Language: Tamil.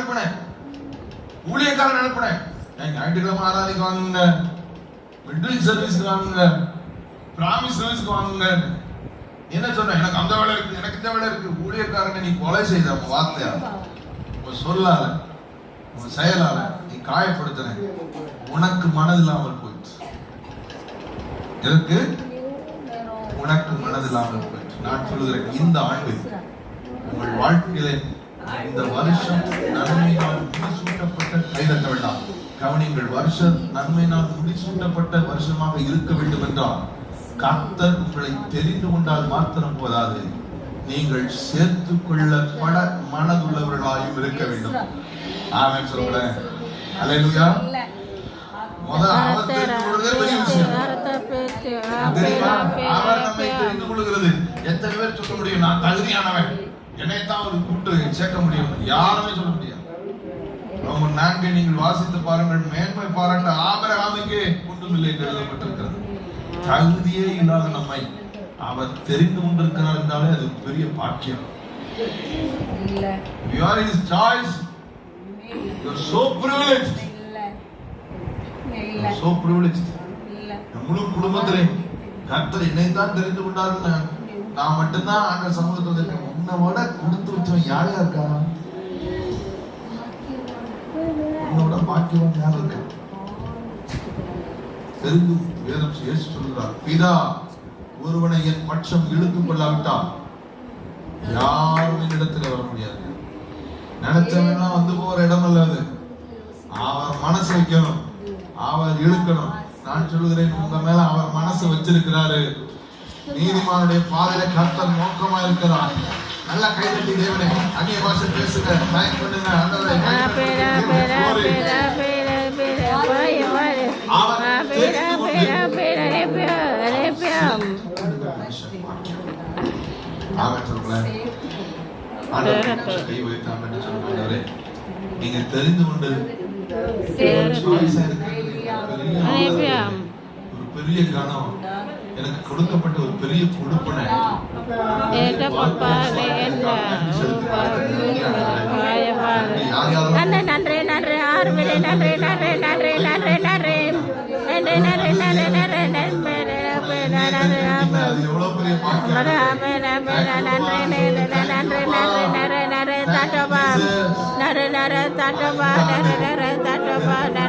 அனுப்புனேன். ஊழியக்காரன் அனுப்புனேன். ஏன் ஞாயிற்றுக்கிழமை ஆராதிக்கு வாங்குங்க. மிடில் சர்வீஸ்க்கு வாங்குங்க. பிராமிஸ் சர்வீஸ்க்கு வாங்குங்க. என்ன சொன்ன எனக்கு அந்த வேலை இருக்கு எனக்கு இந்த வேலை இருக்கு. ஊழியக்காரனை நீ கொலை செய்த உன் வார்த்தையா? உன் சொல்லால உன் செயலால நீ காயப்படுத்தின. உனக்கு மனதில்லாமல் போயிடுச்சு எனக்கு உனக்கு மனதில்லாமல் போயிடுச்சு நான் சொல்லுகிறேன் இந்த ஆண்டு உங்கள் வாழ்க்கையிலே இந்த வருஷம் நன்மையினால் முடிசூட்டப்பட்ட கைதட்ட வேண்டாம். கவனிங்கள் வருஷம் நன்மையினால் முடிசூட்டப்பட்ட வருஷமாக இருக்க வேண்டும் என்றால் கர்த்தர் உங்களை தெரிந்து கொண்டால் மாத்திரம் போதாது. நீங்கள் சேர்த்து கொள்ளப்பட மனதுள்ளவர்களாயும் இருக்க வேண்டும். ஆமென் சொல்றேன் முதல்ல அவர் நம்மை தெரிந்து கொள்கிறது. எத்தனை பேர் சொல்ல முடியும்? நான் தகுதியானவன். என்னைத்தான் ஒரு கூட்டு சேர்க்க முடியும். யாருமே சொல்ல முடியாது. அவங்க நான்கை நீங்கள் வாசித்து பாருங்கள். மேன்மை பாராட்ட ஆபரகாமுக்கே ஒன்றுமில்லை என்று எழுதப்பட்டிருக்கிறது. தகுதியே இல்லாத நம்மை அவர் தெரிந்து கொண்டிருக்கிறார் என்றாலே அது பெரிய பாக்கியம். You are his choice you are so privileged. So privileged. நம் முழு குடும்பத்திலே கர்த்தர் என்னைத்தான் தெரிந்து கொண்டாருன்னு நான் மட்டும்தான் ஆண்ட சமூகத்தில் இருக்கேன். உன்னை விட கொடுத்து வச்சவன் யாரு யார் இருக்கா உன்னோட பாக்கியம் யார் இருக்கா தெரிந்து வேதம் இயேசு சொல்கிறார் பிதா ஒருவனை என் பட்சம் இழுத்துக் கொள்ளாவிட்டால் யாரும் இடத்துல வர முடியாது. நினைச்சவனா வந்து போற இடம் அல்ல அது அவர் மனசு வைக்கணும் அவர் இழுக்கணும். நான் சொல்லுகிறேன் உங்க மேல அவர் மனசு வச்சிருக்கிறாரு. நீதிமானுடைய பாதையில கர்த்தர் நோக்கமா இருக்கிறார். நல்லா கைதட்டி தேவனே அந்நிய பாஷை பேசுங்க. தேங்க் பண்ணுங்க. அவர் தெரிந்து கொண்டு பெரிய கனம் எனக்கு கொடுக்கப்பட்ட ஒரு பெரிய கொடுப்பனை நன்றி நன்றி நன்றி நன்றி நன்றி நன்றி நன்றி நன்றி நன்றி நன்றி நன்றி நன்றி நன்றி நன்றி நன்றி நன்றி நன்றி